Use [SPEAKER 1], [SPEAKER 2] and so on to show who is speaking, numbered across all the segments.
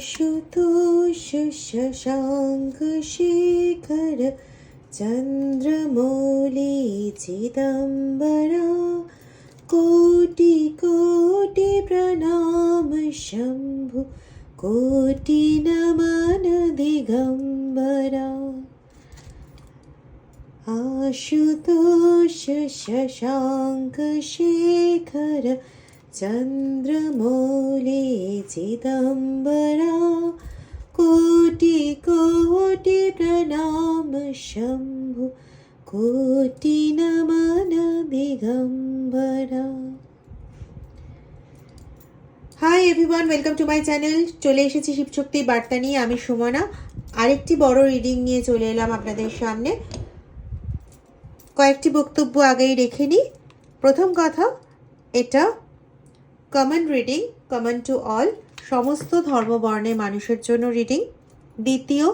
[SPEAKER 1] आशुतोष शशाङ्कशेखर चन्द्रमौली चिदम्बरा कोटि कोटि प्रणाम शम्भु कोटि नमन दिगम्बरा आशुतोष शशाङ्कशेखर चन्द्रमौली चिदम्बरा कोटि कोटि प्रणाम शम्भु कोटि नमन Digambara hi everyone welcome to my channel চলে এসেছি শিবশক্তির বার্তা নিয়ে আমি সুমনা আরেকটি বড় রিডিং নিয়ে চলে এলাম আপনাদের সামনে কয়েকটি বক্তব্য আগেই রেখে নিই প্রথম কথা এটা common reading, common to all, সমস্ত ধর্মবর্ণের মানুষের জন্য রিডিং। দ্বিতীয়,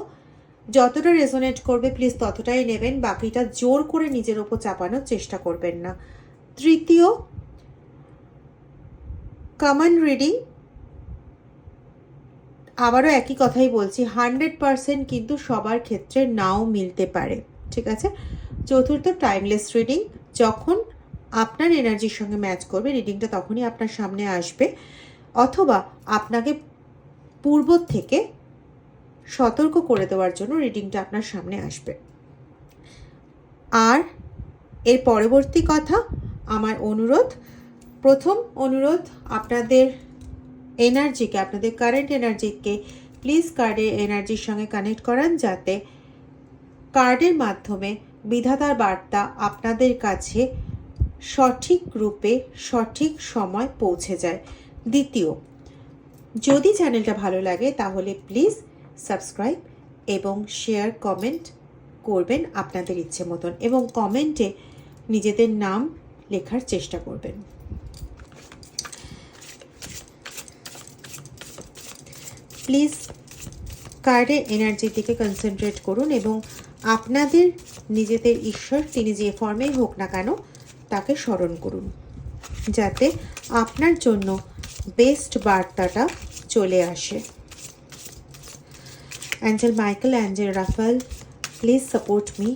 [SPEAKER 1] যতটা রেজোনেট করবে, প্লিজ ততটাই নেবেন, বাকিটা জোর করে নিজের ওপর চাপানোর চেষ্টা করবেন না। তৃতীয়, কমন রিডিং, আবারও একই কথাই বলছি, হান্ড্রেড পারসেন্ট কিন্তু সবার ক্ষেত্রে নাও মিলতে পারে, ঠিক আছে? চতুর্থ, টাইমলেস রিডিং, যখন আপনার এনার্জির সঙ্গে ম্যাচ করবে রিডিংটা তখনই আপনার সামনে আসবে। অথবা আপনাকে পূর্ব থেকে সতর্ক করে দেওয়ার জন্য রিডিংটা আপনার সামনে আসবে। আর এর পরবর্তী কথা, আমার অনুরোধ, প্রথম অনুরোধ, আপনাদের এনার্জিকে আপনাদের কারেন্ট এনার্জিকে প্লিজ কার্ডের এনার্জির সঙ্গে কানেক্ট করান যাতে কার্ডের মাধ্যমে বিধাতার বার্তা আপনাদের কাছে সঠিক রূপে সঠিক সময় পৌঁছে যায়। দ্বিতীয়, যদি চ্যানেলটা ভালো লাগে তাহলে প্লিজ সাবস্ক্রাইব এবং শেয়ার, কমেন্ট করবেন আপনাদের ইচ্ছে মতন এবং কমেন্টে নিজেদের নাম লেখার চেষ্টা করবেন। প্লিজ কার্ডের এনার্জির দিকে কনসেন্ট্রেট করুন এবং আপনাদের নিজেদের ঈশ্বর, তিনি যে ফর্মেই হোক না কেন তাকে স্মরণ করুন, যাতে আপনার জন্য বেস্ট বার্তাটা চলে আসে। Angel Michael, angel Raphael please support me.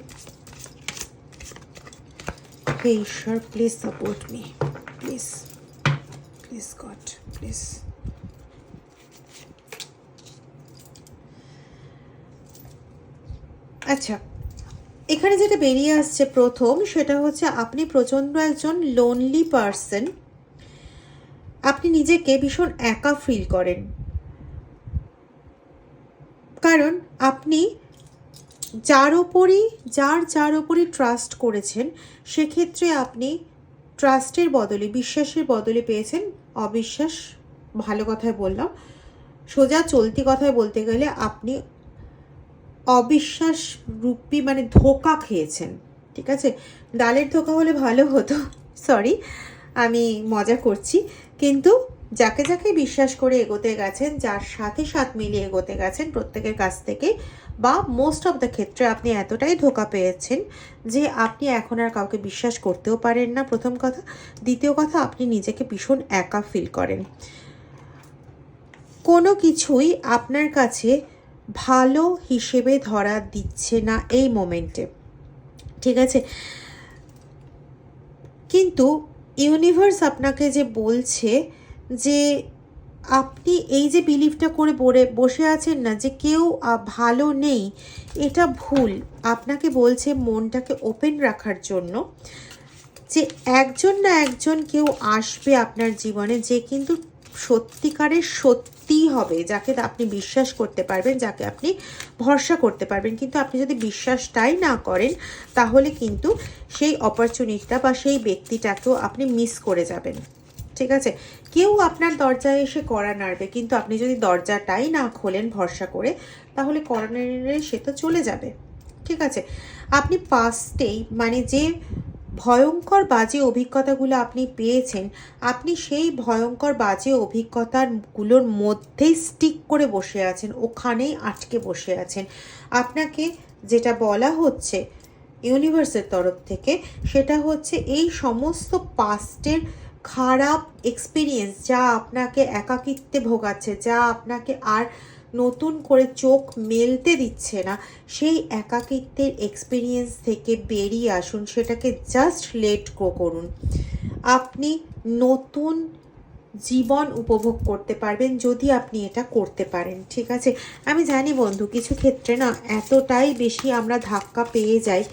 [SPEAKER 1] হে ঈশ্বর, please support me. Please please God, please. আচ্ছা এখানে যেটা বেরিয়ে আসছে প্রথম, সেটা হচ্ছে আপনি প্রচণ্ড একজন লোনলি পার্সন আপনি নিজেকে ভীষণ একা ফিল করেন। কারণ আপনি যার ওপরই, যার যার ওপরই ট্রাস্ট করেছেন, সেক্ষেত্রে আপনি ট্রাস্টের বদলে, বিশ্বাসের বদলে পেয়েছেন। অবিশ্বাস, ভালো কথায় বললাম। সোজা চলতি কথায় বলতে গেলে আপনি অবিশ্বাস রূপী মানে ধোকা খেয়েছেন, ঠিক আছে? ডালের ধোকা হলে ভালো হতো সরি আমি মজা করছি। কিন্তু যাকে যাকে বিশ্বাস করে এগোতে গেছেন, যার সাথে সাথ মিলিয়ে এগোতে গেছেন প্রত্যেকের কাছ থেকে, বা মোস্ট অফ দ্য ক্ষেত্রে আপনি এতটাই ধোকা পেয়েছেন যে আপনি এখন আর কাউকে বিশ্বাস করতেও পারেন না, প্রথম কথা। দ্বিতীয় কথা, আপনি নিজেকে ভীষণ একা ফিল করেন। কোনো কিছুই আপনার কাছে ভালো হিসেবে ধরা দিচ্ছে না এই মোমেন্টে। ঠিক আছে? কিন্তু ইউনিভার্স আপনাকে যে বলছে যে আপনি এই যে বিলিভটা করে বলে বসে আছেন না যে কেউ ভালো নেই, এটা ভুল। আপনাকে বলছে মনটাকে ওপেন রাখার জন্য যে একজন না একজন কেউ আসবে আপনার জীবনে, যে কিন্তু সত্যিকারের সত্যিই হবে, যাকে আপনি বিশ্বাস করতে পারবেন, যাকে আপনি ভরসা করতে পারবেন। কিন্তু আপনি যদি বিশ্বাসটাই না করেন, তাহলে কিন্তু সেই অপরচুনিটিটা বা সেই ব্যক্তিটাকেও আপনি মিস করে যাবেন। ঠিক আছে? কেউ আপনার দরজায় এসে কড়া নাড়বে, কিন্তু আপনি যদি দরজাটাই না খোলেন ভরসা করে, তাহলে কড়া সে তো চলে যাবে। ঠিক আছে? আপনি ফার্স্টেই মানে যে ভয়ঙ্কর বাজে অভিজ্ঞতাগুলো আপনি পেয়েছেন, আপনি সেই ভয়ঙ্কর বাজে অভিজ্ঞতাগুলোর মধ্যেই স্টিক করে বসে আছেন, ওখানেই আটকে বসে আছেন। আপনাকে যেটা বলা হচ্ছে ইউনিভার্সের তরফ থেকে, সেটা হচ্ছে এই সমস্ত পাস্টের খারাপ এক্সপিরিয়েন্স যা আপনাকে একাকিত্বে ভোগাচ্ছে, যা আপনাকে আর নতুন করে চোখ মেলতে দিচ্ছে না। সেই একাকিত্বের এক্সপিরিয়েন্স থেকে বেরিয়ে আসুন, সেটাকে জাস্ট লেট গো করুন। আপনি নতুন জীবন উপভোগ করতে পারবেন যদি আপনি এটা করতে পারেন, ঠিক আছে? আমি জানি বন্ধু, কিছু ক্ষেত্রে না এতটাই বেশি আমরা ধাক্কা পেয়ে যাই।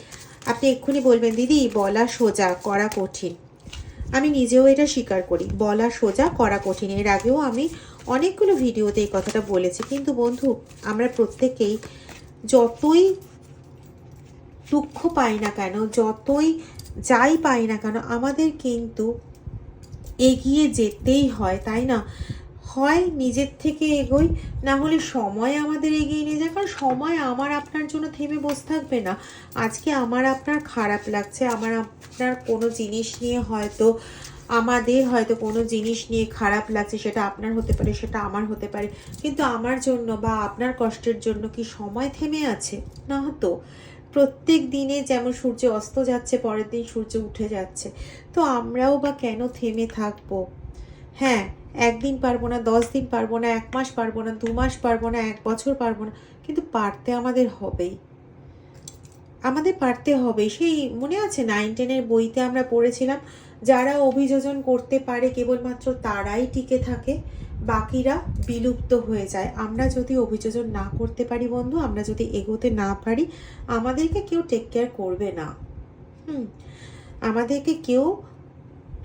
[SPEAKER 1] আপনি এক্ষুনি বলবেন, দিদি, বলা সোজা, করা কঠিন। আমি নিজেও এটা স্বীকার করি, বলা সোজা, করা কঠিন। এর আগেও আমি অনেকগুলো ভিডিওতে এই কথাটা বলেছি, কিন্তু বন্ধু, আমরা প্রত্যেকেই যতই দুঃখ পাই না কেন, যতই যাই পাই না কেন, আমাদের কিন্তু এগিয়ে যেতেই হয়, তাই না? হয় নিজের থেকে এগোই, না হলে সময় আমাদের এগিয়ে নিয়ে যায়, কারণ সময় আমার আপনার জন্য থেমে বসে থাকবে না। আজকে আমার আপনার খারাপ লাগছে, আমার আপনার কোনো জিনিস নিয়ে হয়তো আমাদের হয়তো কোনো জিনিস নিয়ে খারাপ লাগছে, সেটা আপনার হতে পারে, সেটা আমার হতে পারে। কিন্তু আমার জন্য বা আপনার কষ্টের জন্য কি সময় থেমে আছে? না তো। প্রত্যেক দিনে যেমন সূর্য অস্ত যাচ্ছে, পরের দিন সূর্য উঠে যাচ্ছে। তো আমরাও বা কেন থেমে থাকব? হ্যাঁ একদিন পারব না, দশ দিন পারব না, এক মাস পারব না, দু মাস পারব না, এক বছর পারব না, কিন্তু পারতে আমাদের হবেই। আমাদের পারতে হবে সেই মনে আছে নাইন টেনের বইতে আমরা পড়েছিলাম যারা অভিযোজন করতে পারে কেবলমাত্র তারাই টিকে থাকে, বাকিরা বিলুপ্ত হয়ে যায়। আমরা যদি অভিযোজন না করতে পারি বন্ধু, আমরা যদি এগোতে না পারি, আমাদেরকে কেউ টেক কেয়ার করবে না। হুম, আমাদেরকে কেউ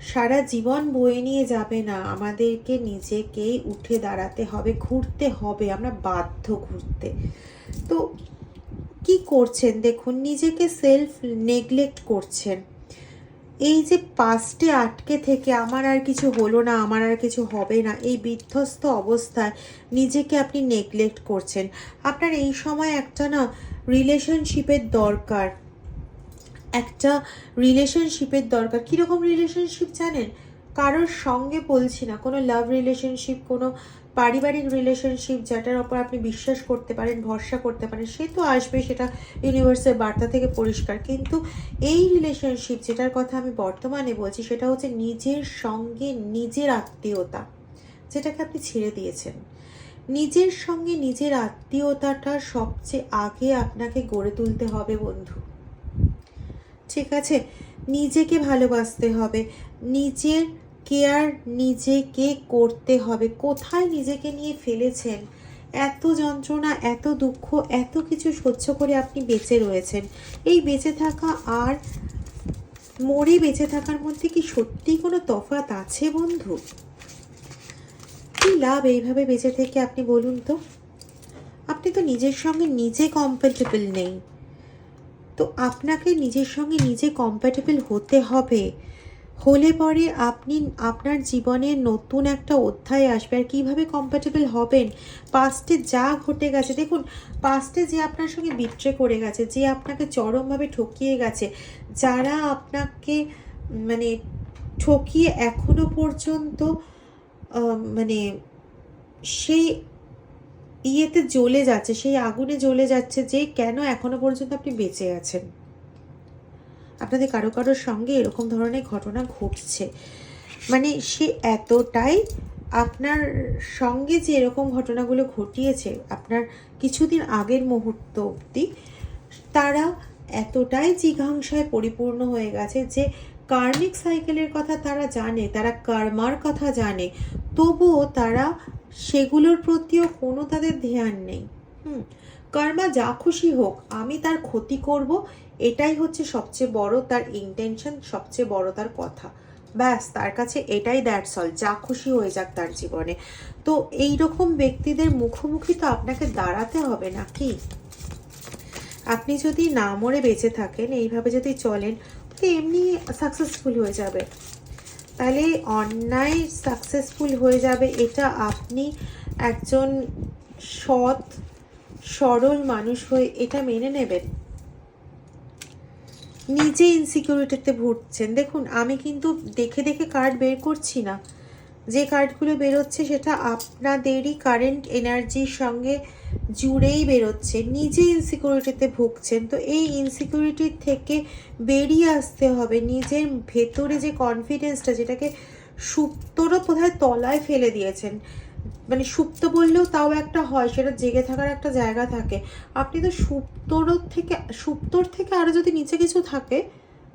[SPEAKER 1] সারা জীবন বয়ে নিয়ে যাবে না। আমাদেরকে নিজেকেই উঠে দাঁড়াতে হবে, ঘুরতে হবে। আমরা বাধ্য ঘুরতে। তো কি করছেন? দেখুন, নিজেকে সেলফ নেগলেক্ট করছেন। এই যে পাস্টে আটকে থেকে আমার আর কিছু হলো না, আমার আর কিছু হবে না, এই বিধ্বস্ত অবস্থায় নিজেকে আপনি নেগলেক্ট করছেন। আপনার এই সময় একটা না রিলেশনশিপের দরকার। একটা রিলেশনশিপের দরকার। কীরকম রিলেশনশিপ জানেন? কারোর সঙ্গে বলছি না, কোনো লাভ রিলেশনশিপ কোনো পারিবারিক রিলেশনশিপ যেটার ওপর আপনি বিশ্বাস করতে পারেন, ভরসা করতে পারেন, সে তো আসবে, সেটা ইউনিভার্সের বার্তা থেকে পরিষ্কার। কিন্তু এই রিলেশনশিপ যেটার কথা আমি বর্তমানে বলছি, সেটা হচ্ছে নিজের সঙ্গে নিজের আত্মীয়তা, যেটাকে আপনি ছেড়ে দিয়েছেন। নিজের সঙ্গে নিজের আত্মীয়তাটা সবচেয়ে আগে আপনাকে গড়ে তুলতে হবে, বন্ধু। ঠিক আছে? নিজেকে ভালোবাসতে হবে। নিজের কেয়ার নিজেকে করতে হবে? কোথায় নিজেকে নিয়ে ফেলেছেন? এত যন্ত্রণা, এত দুঃখ, এত কিছু সহ্য করে আপনি বেঁচে রয়েছেন। এই বেঁচে থাকা আর মরে বেঁচে থাকার মধ্যে কি সত্যিই কোনো তফাৎ আছে বন্ধু? কি লাভ এইভাবে বেঁচে থেকে আপনি বলুন তো? আপনি তো নিজের সঙ্গে নিজে কম্পেটেবল নেই। তো আপনাকে নিজের সঙ্গে নিজে কম্প্যাটেবল হতে হবে। হলে পরে আপনি, আপনার জীবনে নতুন একটা অধ্যায় আসবে। আর কীভাবে কম্প্যাটেবল হবেন? পাস্টে যা ঘটে গেছে, দেখুন পাস্টে যে আপনার সঙ্গে বিট্রে করে গেছে, যে আপনাকে চরমভাবে ঠকিয়ে গেছে, যারা আপনাকে মানে ঠকিয়ে এখনও পর্যন্ত মানে সেই ইয়েতে জ্বলে যাচ্ছে, সেই আগুনে জ্বলে যাচ্ছে যে কেন এখনও পর্যন্ত আপনি বেঁচে আছেন। আপনাদের কারও কারোর সঙ্গে এরকম ধরনের ঘটনা ঘটছে? মানে সে এতটাই আপনার সঙ্গে যে এরকম ঘটনাগুলো ঘটিয়েছে, আপনার কিছুদিন আগের মুহূর্ত অবধি তারা এতটাই জিঘাংসায় পরিপূর্ণ হয়ে গেছে যে কার্মিক সাইকেলের কথা তারা জানে, তারা কর্মার কথা জানে, তবুও তারা সেগুলোর প্রতিও কোনো তাদের ধ্যান নেই। হুম, কর্মা যা খুশি হোক, আমি তার ক্ষতি করব এটাই হচ্ছে সবচেয়ে বড় তার ইন্টেনশন সবচেয়ে বড় তার কথা। ব্যাস, তার কাছে এটাই দ্যাটস অল যা খুশি হয়ে যাক তার জীবনে। তো এই রকম ব্যক্তিদের মুখোমুখি তো আপনাকে দাঁড়াতে হবে নাকি আপনি যদি না মরে বেঁচে থাকেন, এইভাবে যদি চলেন, তো এমনি সাকসেসফুল হয়ে যাবে। তাহলে অন্যায় সাকসেসফুল হয়ে যাবে, এটা আপনি একজন সৎ, সরল মানুষ হয়ে এটা মেনে নেবেন। নিজে ইনসিকিউরিটিতে ভুগছেন। দেখুন, আমি কিন্তু দেখে দেখে কার্ড বের করছি না। যে কার্ডগুলো বেরোচ্ছে সেটা আপনাদেরই কারেন্ট এনার্জির সঙ্গে জুড়েই বেরোচ্ছে। নিজে ইনসিকিউরিটিতে ভুগছেন। তো এই ইনসিকিউরিটির থেকে বেরিয়ে আসতে হবে। নিজের ভেতরে যে কনফিডেন্সটা যেটাকে সুপ্তরও বোধহয় তলায় ফেলে দিয়েছেন। মানে সুপ্ত বললেও তাও একটা হয়, সেটা জেগে থাকার একটা জায়গা থাকে। আপনি তো সুপ্তর থেকে সুপ্তর থেকে আরও যদি নিচে কিছু থাকে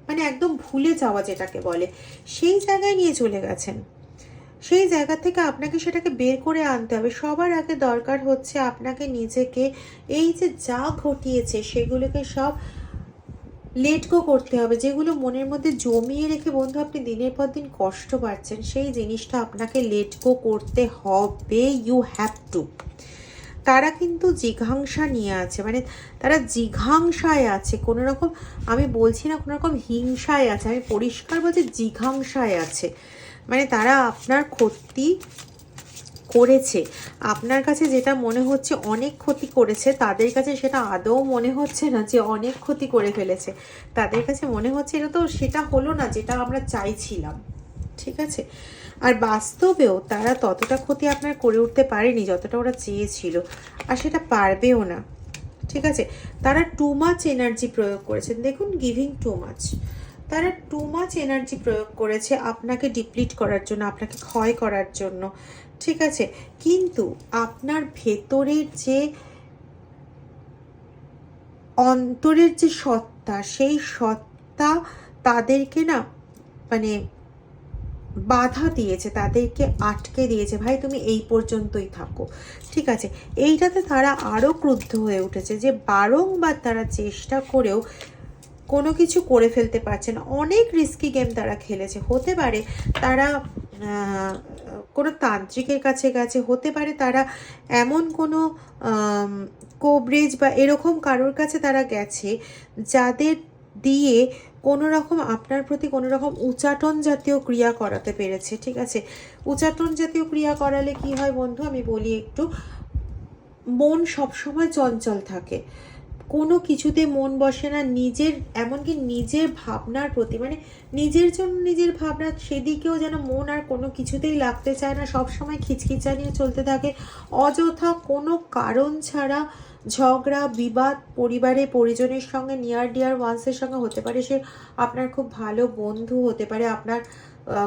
[SPEAKER 1] মানে একদম ভুলে যাওয়া যেটাকে বলে, সেই জায়গায় নিয়ে চলে গেছেন। সেই জায়গা থেকে আপনাকে সেটাকে বের করে আনতে হবে। সবার আগে দরকার হচ্ছে আপনাকে নিজেকে, এই যে যা ঘটিয়েছে সেগুলোকে সব লেট গো করতে হবে, যেগুলো মনের মধ্যে জমিয়ে রেখে, বন্ধু, আপনি দিনের পর দিন কষ্ট পাচ্ছেন, সেই জিনিসটা আপনাকে লেট গো করতে হবে ইউ হ্যাভ টু তারা কিন্তু জিঘাংসা নিয়ে আছে মানে তারা জিঘাংসায় আছে, কোনো রকম, আমি বলছি না কোনো রকম হিংসায় আছে, আমি পরিষ্কার বলছি জিঘাংসায় আছে। মানে তারা আপনার ক্ষতি করেছে। আপনার কাছে যেটা মনে হচ্ছে অনেক ক্ষতি করেছে, তাদের কাছে সেটা আদৌ মনে হচ্ছে না যে অনেক ক্ষতি করে ফেলেছে? তাদের কাছে মনে হচ্ছে এটা তো সেটা হলো না যেটা আমরা চাইছিলাম, ঠিক আছে? আর বাস্তবেও তারা ততটা ক্ষতি আপনার করে উঠতে পারেনি যতটা ওরা চেয়েছিল, আর সেটা পারবেও না, ঠিক আছে? তারা টু মাচ এনার্জি প্রয়োগ করেছেন। দেখুন গিভিং টু মাচ তারা টু মাচ এনার্জি প্রয়োগ করেছে আপনাকে ডিপ্লিট করার জন্য, আপনাকে ক্ষয় করার জন্য। ঠিক আছে, কিন্তু আপনার ভেতরের যে অন্তরের যে সত্তা, সেই সত্তা তাদেরকে না মানে বাধা দিয়েছে, তাদেরকে আটকে দিয়েছে। ভাই, তুমি এই পর্যন্তই থাকো। ঠিক আছে, এইটাতে তারা আরও ক্রুদ্ধ হয়ে উঠেছে যে বারংবার তারা চেষ্টা করেও কোনো কিছু করে ফেলতে পারছে না। অনেক রিস্কি গেম তারা খেলেছে। হতে পারে তারা কোনো তান্ত্রিকের কাছে গেছে, হতে পারে তারা এমন কোনো কোবরেজ বা এরকম কারোর কাছে তারা গেছে যাদের দিয়ে কোনো রকম আপনার প্রতি কোনো রকম উচাটন জাতীয় ক্রিয়া করাতে পেরেছে, ঠিক আছে? উচাটন জাতীয় ক্রিয়া করালে কি হয় বন্ধু? আমি বলি একটু, মন সবসময় চঞ্চল থাকে। কোনো কিছুতে মন বসে না, নিজের, এমনকি নিজের ভাবনার প্রতি মানে নিজের জন্য নিজের ভাবনা, সেদিকেও যেন মন আর কোনো কিছুতেই লাগতে চায় না। সব সময় খিচখিচা নিয়ে চলতে থাকে। অযথা কোনো কারণ ছাড়া ঝগড়া, বিবাদ পরিবারে পরিজনের সঙ্গে নিয়ার ডিয়ার ওয়ান্সের সঙ্গে হতে পারে। সে আপনার খুব ভালো বন্ধু হতে পারে, আপনার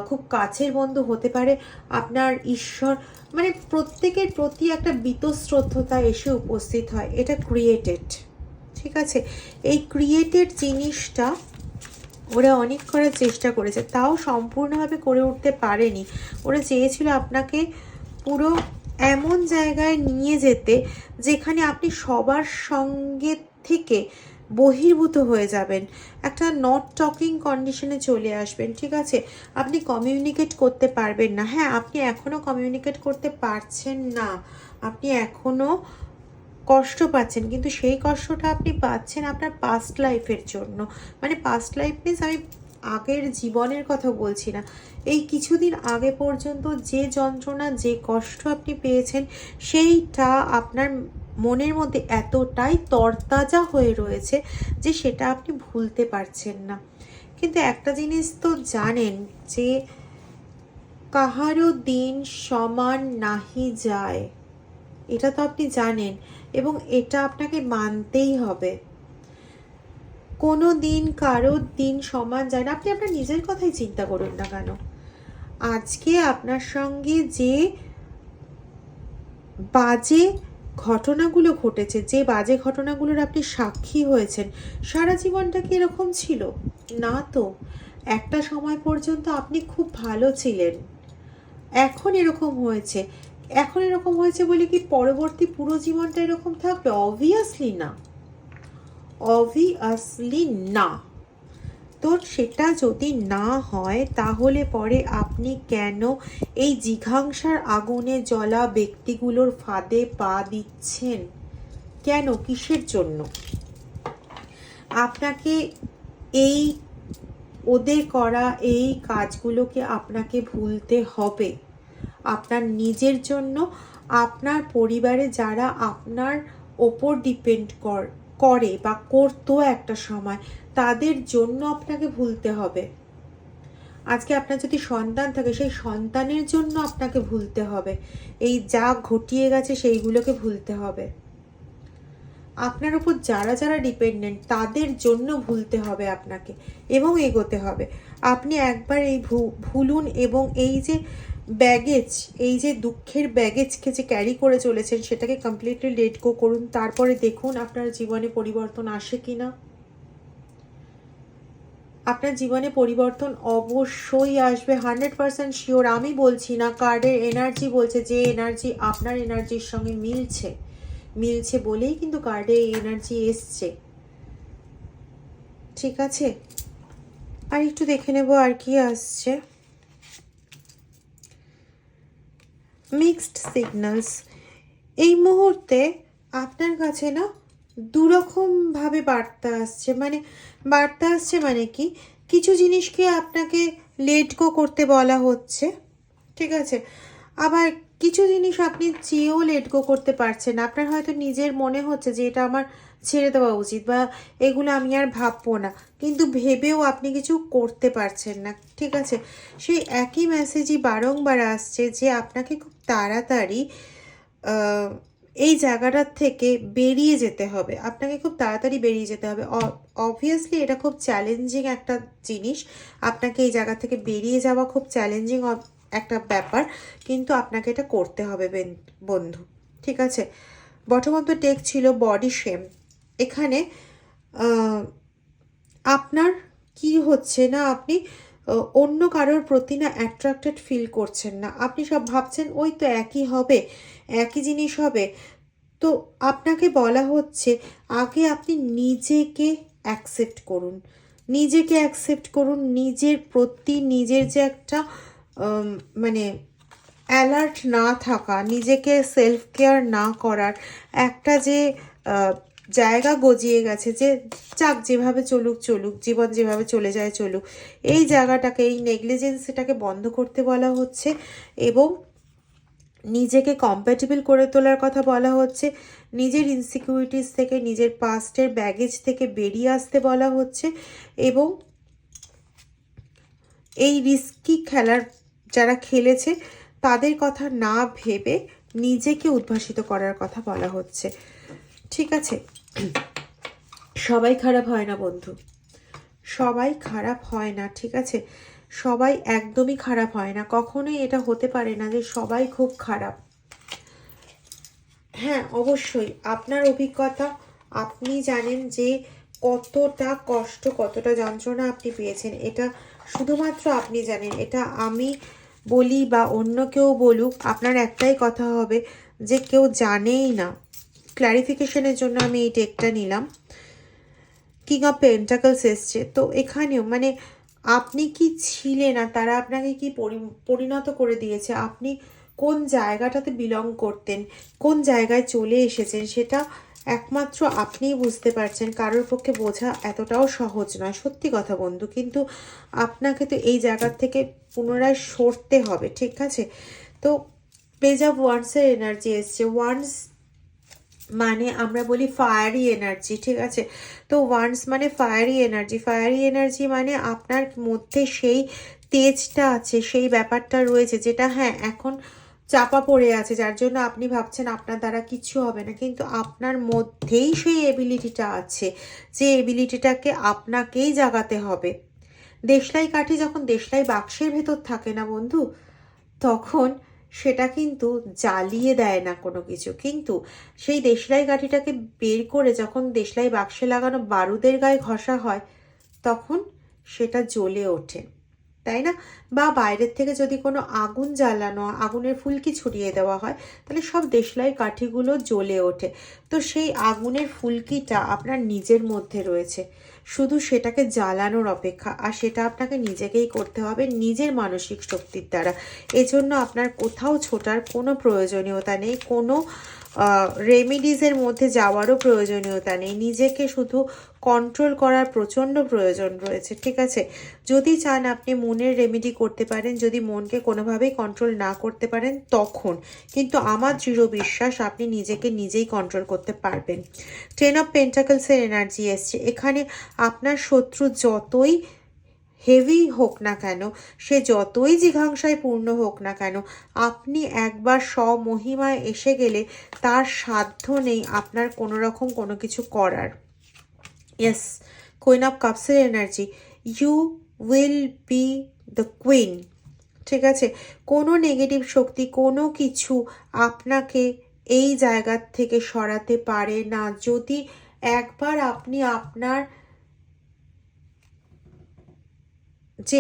[SPEAKER 1] খুব কাছের বন্ধু হতে পারে, আপনার ঈশ্বর মানে প্রত্যেকের প্রতি একটা বীতশ্রদ্ধতা এসে উপস্থিত হয়। এটা ক্রিয়েটেড ঠিক আছে? এই ক্রিয়েটেড জিনিসটা ওরা অনেক করার চেষ্টা করেছে। তাও সম্পূর্ণভাবে করে উঠতে পারেনি। ওরা চেয়েছিল আপনাকে পুরো এমন জায়গায় নিয়ে যেতে যেখানে আপনি সবার সঙ্গে থেকে বহির্ভূত হয়ে যাবেন। একটা নট টকিং কন্ডিশনে চলে আসবেন, ঠিক আছে? আপনি কমিউনিকেট করতে পারবেন না। হ্যাঁ আপনি এখনও কমিউনিকেট করতে পারছেন না। আপনি এখনও কষ্ট পাচ্ছেন, কিন্তু সেই কষ্টটা আপনি পাচ্ছেন আপনার পাস্ট লাইফের জন্য। মানে পাস্ট লাইফ মিনস আমি আগের জীবনের কথা বলছি না। এই কিছুদিন আগে পর্যন্ত যে যন্ত্রণা, যে কষ্ট আপনি পেয়েছেন, সেইটা আপনার মনের মধ্যে এতটাই তরতাজা হয়ে রয়েছে যে সেটা আপনি ভুলতে পারছেন না। কিন্তু একটা জিনিস তো জানেন যে কাহারও দিন সমান নাহি যায়। এটা তো আপনি জানেন। এবং এটা আপনাকে মানতেই হবে। কোনো দিন কারোর দিন সমান যায় না। আপনি আপনার নিজের কথাই চিন্তা করুন না কেন। আজকে আপনার সঙ্গে যে বাজে ঘটনাগুলো ঘটেছে, যে বাজে ঘটনাগুলোর আপনি সাক্ষী হয়েছেন, সারা জীবনটা কি এরকম ছিল? না তো। একটা সময় পর্যন্ত আপনি খুব ভালো ছিলেন। এখন এরকম হয়েছে এখন এরকম হয়েছে বলে কি পরবর্তী পুরো জীবনটা এরকম থাকবে? অবভিয়াসলি না। অবভিয়াসলি না। তো সেটা যদি না হয়, তাহলে পরে আপনি কেন এই জিঘাংসার আগুনে জ্বলা ব্যক্তিগুলোর ফাঁদে পা দিচ্ছেন? কেন? কিসের জন্য? আপনাকে এই ওদের করা এই কাজগুলোকে আপনাকে ভুলতে হবে। আপনার নিজের জন্য, আপনার পরিবারে যারা আপনার ওপর ডিপেন্ড কর, করে বা করতো একটা সময়, তাদের জন্য আপনাকে ভুলতে হবে। আজকে আপনার যদি সন্তান থাকে, সেই সন্তানের জন্য আপনাকে ভুলতে হবে। এই যা ঘটিয়ে গেছে, সেইগুলোকে ভুলতে হবে। আপনার উপর যারা যারা ডিপেন্ডেন্ট তাদের জন্য ভুলতে হবে আপনাকে এবং এগোতে হবে। আপনি একবার এই ভুলুন এবং এই যে ব্যাগেজ এই যে দুঃখের ব্যাগেজকে যে ক্যারি করে চলেছেন, সেটাকে কমপ্লিটলি লেট গো করুন। তারপরে দেখুন আপনার জীবনে পরিবর্তন আসে কি না আপনার জীবনে পরিবর্তন অবশ্যই আসবে হান্ড্রেড পার্সেন্ট শিওর আমি বলছি না, কার্ডের এনার্জি বলছে যে এনার্জি আপনার এনার্জির সঙ্গে মিলছে। মিলছে বলেই কিন্তু কার্ডে এই এনার্জি এসছে। ঠিক আছে? আর একটু দেখে নেব আর কি আসছে। মিক্সড সিগন্যালস এই মুহূর্তে আপনার কাছে না দুরকমভাবে বার্তা আসছে। মানে বার্তা আসছে মানে কি? কিছু জিনিসকে আপনাকে লেট গো করতে বলা হচ্ছে। ঠিক আছে? আবার কিছু জিনিস আপনি চেয়েও লেট গো করতে পারছেন। আপনার হয়তো নিজের মনে হচ্ছে যে এটা আমার ছেড়ে দেওয়া উচিত বা এগুলো আমি আর ভাববো না। কিন্তু ভেবেও আপনি কিছু করতে পারছেন না। ঠিক আছে? সেই একই মেসেজই বারংবার আসছে যে আপনাকে খুব তাড়াতাড়ি এই জায়গাটার থেকে বেরিয়ে যেতে হবে। আপনাকে খুব তাড়াতাড়ি বেরিয়ে যেতে হবে। অবভিয়াসলি এটা খুব চ্যালেঞ্জিং একটা জিনিস। আপনাকে এই জায়গা থেকে বেরিয়ে যাওয়া খুব চ্যালেঞ্জিং একটা ব্যাপার। কিন্তু আপনাকে এটা করতে হবে বেন- বন্ধু। ঠিক আছে? বটম দ্য টেক ছিল বডি শেম এখানে আপনার কি হচ্ছে না আপনি অন্য কারোর প্রতি না অ্যাট্রাক্টেড ফিল করছেন না। আপনি সব ভাবছেন, ওই তো একই হবে, একই জিনিস হবে। তো আপনাকে বলা হচ্ছে, আগে আপনি নিজেকে অ্যাকসেপ্ট করুন। নিজেকে অ্যাকসেপ্ট করুন, নিজের প্রতি নিজের যে একটা মানে অ্যালার্ট না থাকা, নিজেকে সেলফ কেয়ার না করার একটা যে জায়গা গজিয়ে গেছে যে যাক, যেভাবে চলুক চলুক, জীবন যেভাবে চলে যায়, চলুক। এই জায়গাটাকে, এই নেগলিজেন্সিটাকে বন্ধ করতে বলা হচ্ছে এবং নিজেকে কম্প্যাটেবল করে তোলার কথা বলা হচ্ছে। নিজের ইনসিকিউরিটিস থেকে, নিজের পাস্টের ব্যাগেজ থেকে বেরিয়ে আসতে বলা হচ্ছে এবং এই রিস্কি খেলার যারা খেলেছে, তাদের কথা না ভেবে নিজেকে উদ্ভাসিত করার কথা বলা হচ্ছে। ঠিক আছে? সবাই খারাপ হয় না, বন্ধু। সবাই খারাপ হয় না, ঠিক আছে? সবাই একদমই খারাপ হয় না। কখনোই এটা হতে পারে না যে সবাই খুব খারাপ। হ্যাঁ অবশ্যই। আপনার অভিজ্ঞতা, আপনি জানেন যে কতটা কষ্ট, কতটা যন্ত্রণা আপনি পেয়েছেন। এটা শুধুমাত্র আপনি জানেন, এটা আমি বলি বা অন্য কেউ বলুক, আপনার একটাই কথা হবে যে কেউ জানেই না। ক্ল্যারিফিকেশনের জন্য আমি এই টেকটা নিলাম। কিং অফ পেন্টাকলস এসছে। তো এখানেও মানে আপনি কি ছিলেন আর তারা আপনাকে কি পরিণত করে দিয়েছে? আপনি কোন জায়গাটাতে বিলং করতেন? কোন জায়গায় চলে এসেছেন? সেটা একমাত্র আপনিই বুঝতে পারছেন। কারোর পক্ষে বোঝা এতটাও সহজ নয়। সত্যি কথা বন্ধু, কিন্তু আপনাকে তো এই জায়গার থেকে পুনরায় সরতে হবে, ঠিক আছে? তো পেজ অফ ওয়ান্সের এনার্জি এসছে। ওয়ান্স মানে আমরা বলি ফায়ারি এনার্জি ঠিক আছে? তো ওয়ান্স মানে ফায়ারি এনার্জি ফায়ারি এনার্জি মানে আপনার মধ্যে সেই তেজটা আছে, সেই ব্যাপারটা রয়েছে যেটা হ্যাঁ এখন চাপা পড়ে আছে, যার জন্য আপনি ভাবছেন আপনার দ্বারা কিছু হবে না, কিন্তু আপনার মধ্যেই সেই এবিলিটিটা আছে, যে এবিলিটিটাকে আপনাকেই জাগাতে হবে। দেশলাই কাঠি যখন দেশলাই বাক্সের ভেতর থাকে না বন্ধু, তখন সেটা কিন্তু জ্বালিয়ে দেয় না কোনো কিছু। কিন্তু সেই দেশলাই কাঠিটাকে বের করে যখন দেশলাই বাক্সে লাগানো বারুদের গায়ে ঘষা হয়, তখন সেটা জ্বলে ওঠে, তাই না? বা বাইরের থেকে যদি কোনো আগুন জ্বালানো, আগুনের ফুলকি ছড়িয়ে দেওয়া হয়, তাহলে সব দেশলাই কাঠিগুলো জ্বলে ওঠে। তো সেই আগুনের ফুলকিটা আপনার নিজের মধ্যে রয়েছে। শুধু সেটাকে জ্বালানোর অপেক্ষা, আর সেটা আপনাকে নিজেকেই করতে হবে নিজের মানসিক শক্তির দ্বারা। এজন্য আপনার কোথাও ছোটার কোনো প্রয়োজনীয়তা নেই, কোনো রেমিডিজের মধ্যে যাওয়ারও প্রয়োজনীয়তা নেই। নিজেকে শুধু কন্ট্রোল করার প্রচণ্ড প্রয়োজন রয়েছে, ঠিক আছে? যদি চান আপনি মনের রেমেডি করতে পারেন, যদি মনকে কোনোভাবেই কন্ট্রোল না করতে পারেন, তখন। কিন্তু আমার দৃঢ় বিশ্বাস, আপনি নিজেকে নিজেই কন্ট্রোল করতে পারবেন। টেন অফ পেন্টাকলসের এনার্জি এসছে। এখানে আপনার শত্রু যতই হেভি হোক না কেন, সে যতই জিঘাংসায় পূর্ণ হোক না কেন, আপনি একবার স্বমহিমায় এসে গেলে তার সাধ্য নেই আপনার কোনো রকম কোনো কিছু করার। Yes queen of কাপসের energy you will be the queen ঠিক আছে? কোনো নেগেটিভ শক্তি, কোনো কিছু আপনাকে এই জায়গার থেকে সরাতে পারে না। যদি একবার আপনি আপনার যে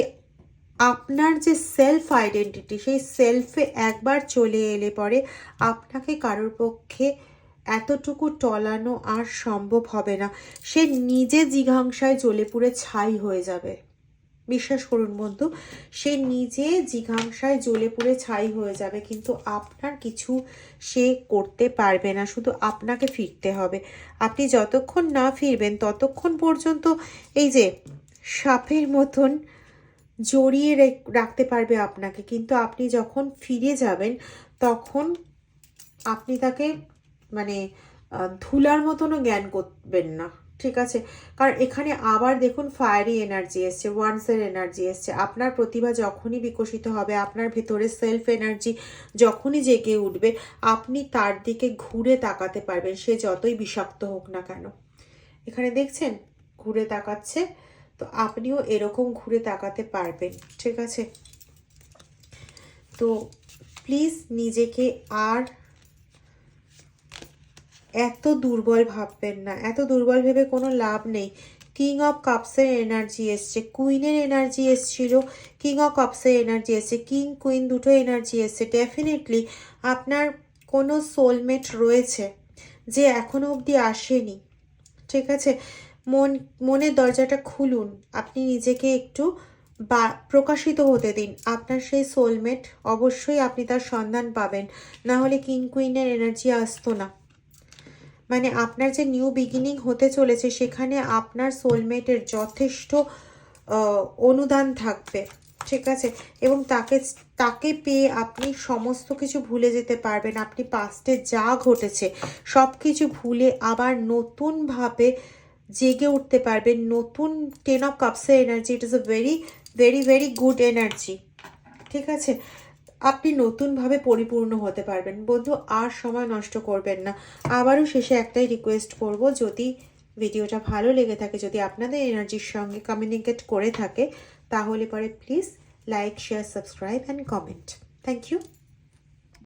[SPEAKER 1] আপনার যে সেলফ আইডেন্টিটি সেই সেলফে একবার চলে এলে পরে আপনাকে কারোর পক্ষে এতটুকু টলানো আর সম্ভব হবে না। সে নিজে জিঘাংসায় জ্বলে পুড়ে ছাই হয়ে যাবে। বিশ্বাস করুন বন্ধু, সে নিজে জিঘাংসায় জ্বলে পুড়ে ছাই হয়ে যাবে, কিন্তু আপনার কিছু সে করতে পারবে না, শুধু আপনাকে ফিরতে হবে। আপনি যতক্ষণ না ফিরবেন, ততক্ষণ পর্যন্ত এই যে সাপের মতন জড়িয়ে রাখতে পারবে আপনাকে। কিন্তু আপনি যখন ফিরে যাবেন, তখন আপনি তাকে মানে ধুলার মতনও জ্ঞান করবেন না। ঠিক আছে? কারণ এখানে আবার দেখুন ফায়ারি এনার্জি এসছে ওয়ান্সের এনার্জি এসছে। আপনার প্রতিভা যখনই বিকশিত হবে, আপনার ভেতরে সেলফ এনার্জি যখনই জেগে উঠবে, আপনি তার দিকে ঘুরে তাকাতে পারবেন। সে যতই বিষাক্ত হোক না কেন। এখানে দেখছেন? ঘুরে তাকাচ্ছে। তো। আপনিও এরকম ঘুরে তাকাতে পারবেন, ঠিক আছে? তো প্লিজ নিজেকে আর এত দুর্বল ভাববেন না। এত দুর্বল ভেবে কোনো লাভ নেই। কিং অফ কাপসের এনার্জি এসছে কুইনের এনার্জি এসছিল কিং অফ কাপসের এনার্জি এসছে কিং কুইন দুটো এনার্জি এসছে। ডেফিনেটলি আপনার কোনো সোলমেট রয়েছে, যে এখনও অবধি আসেনি, ঠিক আছে? মন, মনের দরজাটা খুলুন। আপনি নিজেকে একটু বা, প্রকাশিত হতে দিন। আপনার সেই সোলমেট অবশ্যই আপনি তার সন্ধান পাবেন। না হলে কিং কুইনের এনার্জি আসতো না। মানে আপনার যে নিউ বিগিনিং হতে চলেছে, সেখানে আপনার সোলমেটের যথেষ্ট অনুদান থাকবে। ঠিক আছে? এবং তাকে তাকে পেয়ে আপনি সমস্ত কিছু ভুলে যেতে পারবেন। আপনি পাস্টে যা ঘটেছে সব কিছু ভুলে আবার নতুনভাবে জেগে উঠতে পারবেন নতুন ten of কাপসের energy it is a very very very good energy ঠিক আছে? আপনি নতুনভাবে পরিপূর্ণ হতে পারবেন। বন্ধু, আর সময় নষ্ট করবেন না। আবারও শেষে একটাই রিকোয়েস্ট করব, যদি ভিডিওটা ভালো লেগে থাকে, যদি আপনাদের এনার্জির সঙ্গে কমিউনিকেট করে থাকে, তাহলে পরে please like share subscribe and comment thank you